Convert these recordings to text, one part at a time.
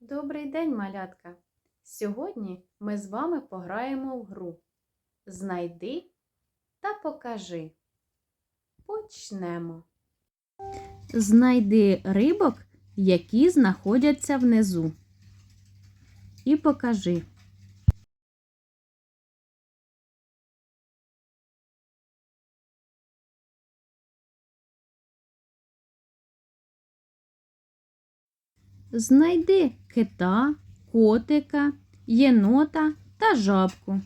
Добрий день, малятка! Сьогодні ми з вами пограємо в гру. Знайди та покажи. Почнемо. Знайди рибок, які знаходяться внизу. І покажи. Знайди кита, котика, єнота та жабку.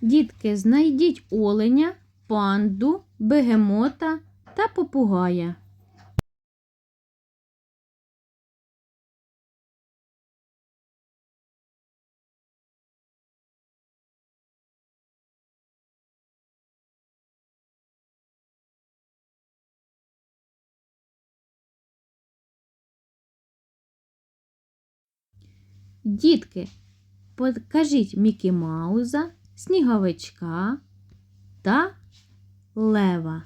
Дітки, знайдіть оленя, панду, бегемота та попугая. Дітки, покажіть Мікі Мауза, сніговичка та лева.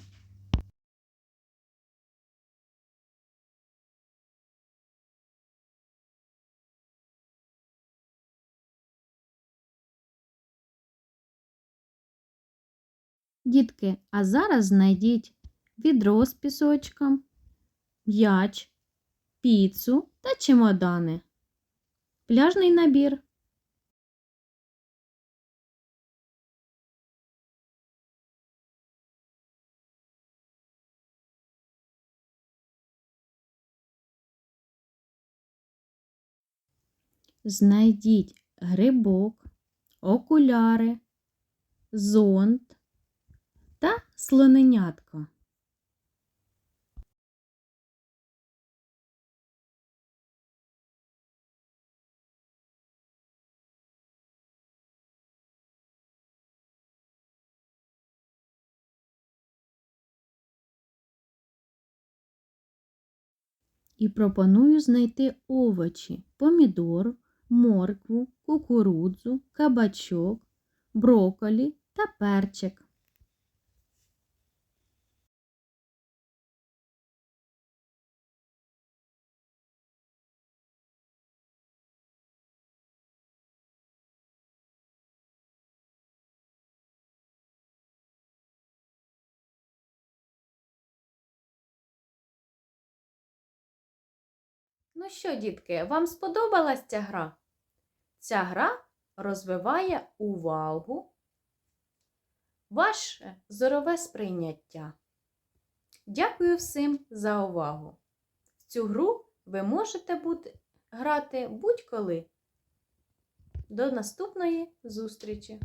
Дітки, а зараз знайдіть відро з пісочком, м'яч, піцу та чемодани. Пляжний набір. Знайдіть грибок, окуляри, зонт та слоненятко. І пропоную знайти овочі, помідор, моркву, кукурудзу, кабачок, броколі та перчик. Ну що, дітки, вам сподобалась ця гра? Ця гра розвиває увагу, ваше зорове сприйняття. Дякую всім за увагу! В цю гру ви можете бути, грати будь-коли. До наступної зустрічі!